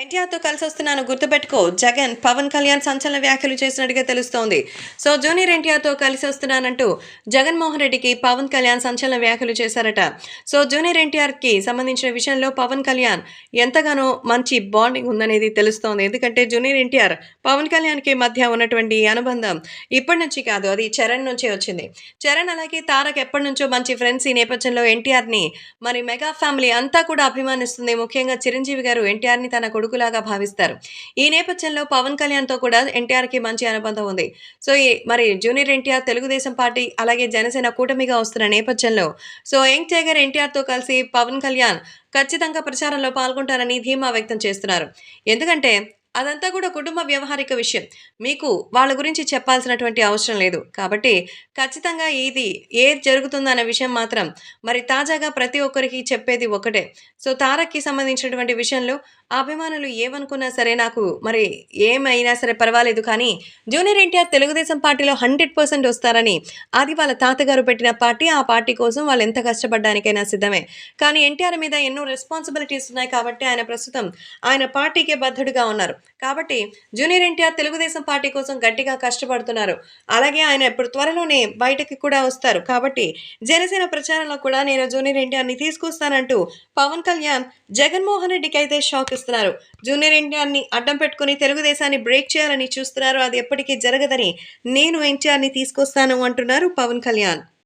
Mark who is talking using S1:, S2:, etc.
S1: ఎన్టీఆర్తో కలిసి వస్తున్నాను గుర్తుపెట్టుకో. జగన్ పవన్ కళ్యాణ్ సంచలన వ్యాఖ్యలు చేసినట్టుగా తెలుస్తోంది. సో జూనియర్ ఎన్టీఆర్తో కలిసి వస్తున్నానంటూ జగన్మోహన్ రెడ్డికి పవన్ కళ్యాణ్ సంచలన వ్యాఖ్యలు చేశారట. సో జూనియర్ ఎన్టీఆర్కి సంబంధించిన విషయంలో పవన్ కళ్యాణ్ ఎంతగానో మంచి బాండింగ్ ఉందనేది తెలుస్తోంది. ఎందుకంటే జూనియర్ ఎన్టీఆర్ పవన్ కళ్యాణ్కి మధ్య ఉన్నటువంటి అనుబంధం ఇప్పటి నుంచి కాదు అది చరణ్ నుంచే వచ్చింది. చరణ్ అలాగే తారక్ ఎప్పటి నుంచో మంచి ఫ్రెండ్స్ ఈ నేపథ్యంలో ఎన్టీఆర్ని మరి మెగా ఫ్యామిలీ అంతా కూడా అభిమానిస్తుంది. ముఖ్యంగా చిరంజీవి గారు ఎన్టీఆర్ని తన కొడుకులాగా భావిస్తారు. ఈ నేపథ్యంలో పవన్ కళ్యాణ్తో కూడా ఎన్టీఆర్కి మంచి అనుబంధం ఉంది. సో ఈ మరి జూనియర్ ఎన్టీఆర్ తెలుగుదేశం పార్టీ అలాగే జనసేన కూటమిగా వస్తున్న నేపథ్యంలో సో యంగ్ టైగర్ ఎన్టీఆర్తో కలిసి పవన్ కళ్యాణ్ ఖచ్చితంగా ప్రచారంలో పాల్గొంటారని ధీమా వ్యక్తం చేస్తున్నారు. ఎందుకంటే అదంతా కూడా కుటుంబ వ్యవహారిక విషయం. మీకు వాళ్ళ గురించి చెప్పాల్సినటువంటి అవసరం లేదు. కాబట్టి ఖచ్చితంగా ఇది ఏది జరుగుతుందన్న విషయం మాత్రం మరి తాజాగా ప్రతి ఒక్కరికి చెప్పేది ఒకటే. సో తారక్కి సంబంధించినటువంటి విషయంలో అభిమానులు ఏమనుకున్నా సరే నాకు మరి ఏమైనా సరే పర్వాలేదు కానీ జూనియర్ ఎన్టీఆర్ తెలుగుదేశం పార్టీలో హండ్రెడ్ పర్సెంట్ వస్తారని అది వాళ్ళ తాతగారు పెట్టిన పార్టీ ఆ పార్టీ కోసం వాళ్ళు ఎంత కష్టపడడానికైనా సిద్ధమే. కానీ ఎన్టీఆర్ మీద ఎన్నో రెస్పాన్సిబిలిటీస్ ఉన్నాయి కాబట్టి ఆయన ప్రస్తుతం ఆయన పార్టీకే బద్ధుడుగా ఉన్నారు. కాబట్టి జూనియర్ ఎన్టీఆర్ తెలుగుదేశం పార్టీ కోసం గట్టిగా కష్టపడుతున్నారు. అలాగే ఆయన ఇప్పుడు త్వరలోనే బయటకి కూడా వస్తారు. కాబట్టి జనసేన ప్రచారంలో కూడా నేను జూనియర్ ఎన్టీఆర్ని తీసుకొస్తానంటూ పవన్ కళ్యాణ్ జగన్మోహన్ రెడ్డికి అయితే షాక్ ఇస్తున్నారు. జూనియర్ ఎన్టీఆర్ని అడ్డం పెట్టుకుని తెలుగుదేశాన్ని బ్రేక్ చేయాలని చూస్తున్నారు. అది ఎప్పటికీ జరగదని నేను ఎన్టీఆర్ని తీసుకొస్తాను అంటున్నారు పవన్ కళ్యాణ్.